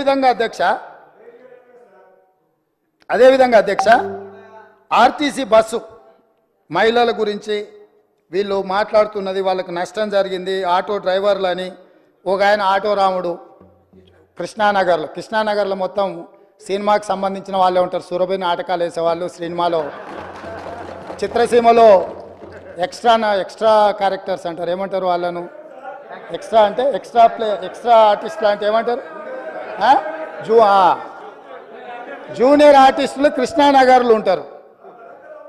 విధంగా అధ్యక్ష? అదేవిధంగా అధ్యక్ష ఆర్టీసీ బస్సు మహిళల గురించి వీళ్ళు మాట్లాడుతున్నది వాళ్ళకి నష్టం జరిగింది. ఆటో డ్రైవర్లు అని ఒక ఆయన ఆటో రాముడు కృష్ణానగర్లో కృష్ణానగర్లో మొత్తం సినిమాకి సంబంధించిన వాళ్ళే ఉంటారు. సురభి నాటకాలు వేసేవాళ్ళు సినిమాలో. చిత్రసీమలో ఎక్స్ట్రా ఎక్స్ట్రా క్యారెక్టర్స్ అంటారు. ఏమంటారు వాళ్ళను? ఎక్స్ట్రా అంటే ఎక్స్ట్రా ప్లే ఎక్స్ట్రా ఆర్టిస్ట్లు అంటే ఏమంటారు? జూ జూనియర్ ఆర్టిస్టులు కృష్ణానగర్లు ఉంటారు.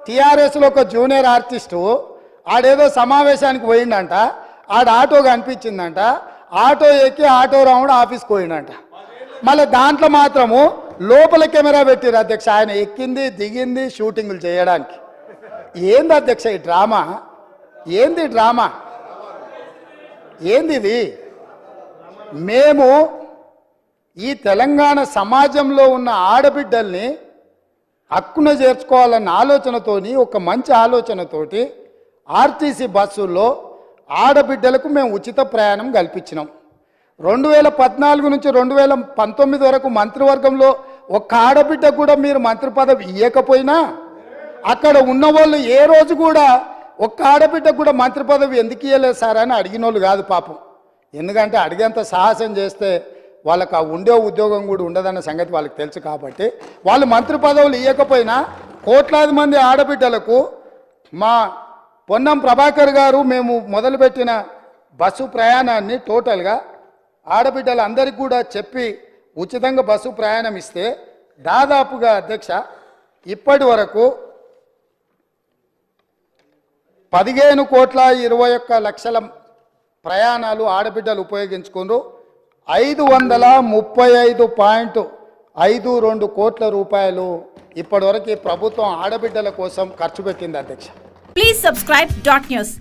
టీఆర్ఎస్లో ఒక జూనియర్ ఆర్టిస్టు ఆడేదో సమావేశానికి పోయిండంట ఆడ ఆటో కనిపించిందంట ఆటో ఎక్కి ఆటో రౌండ్ ఆఫీస్కి పోయిండంట. మళ్ళీ దాంట్లో మాత్రము లోపల కెమెరా పెట్టారు అధ్యక్ష ఆయన ఎక్కింది దిగింది షూటింగ్లు చేయడానికి. ఏంది అధ్యక్ష ఈ డ్రామా? ఏంది డ్రామా? ఏంది ఇది? మేము ఈ తెలంగాణ సమాజంలో ఉన్న ఆడబిడ్డల్ని హక్కున చేర్చుకోవాలన్న ఆలోచనతోని ఒక మంచి ఆలోచనతోటి ఆర్టీసీ బస్సుల్లో ఆడబిడ్డలకు మేము ఉచిత ప్రయాణం కల్పించినాం. రెండు వేల పద్నాలుగు నుంచి రెండు వేల పంతొమ్మిది వరకు మంత్రివర్గంలో ఒక్క ఆడబిడ్డ కూడా మీరు మంత్రి పదవి ఇవ్వకపోయినా అక్కడ ఉన్న వాళ్ళు ఏ రోజు కూడా ఒక్క ఆడబిడ్డ కూడా మంత్రి పదవి ఎందుకు ఇవ్వలేదు సార్ అని అడిగిన వాళ్ళు కాదు పాపం. ఎందుకంటే అడిగేంత సాహసం చేస్తే వాళ్ళకు ఆ ఉండే ఉద్యోగం కూడా ఉండదన్న సంగతి వాళ్ళకి తెలుసు కాబట్టి వాళ్ళు మంత్రి పదవులు ఇవ్వకపోయినా కోట్లాది మంది ఆడబిడ్డలకు మా పొన్నం ప్రభాకర్ గారు మేము మొదలుపెట్టిన బస్సు ప్రయాణాన్ని టోటల్గా ఆడబిడ్డలందరికీ కూడా చెప్పి ఉచితంగా బస్సు ప్రయాణం ఇస్తే దాదాపుగా అధ్యక్ష ఇప్పటి వరకు పదిహేను కోట్ల ఇరవై ఒక్క లక్షల ప్రయాణాలు ఆడబిడ్డలు ఉపయోగించుకున్నారు. ఐదు వందల ముప్పై ఐదు పాయింట్ ఐదు రెండు కోట్ల రూపాయలు ఇప్పటివరకు ప్రభుత్వం ఆడబిడ్డల కోసం ఖర్చు పెట్టింది అధ్యక్ష. Please subscribe dot news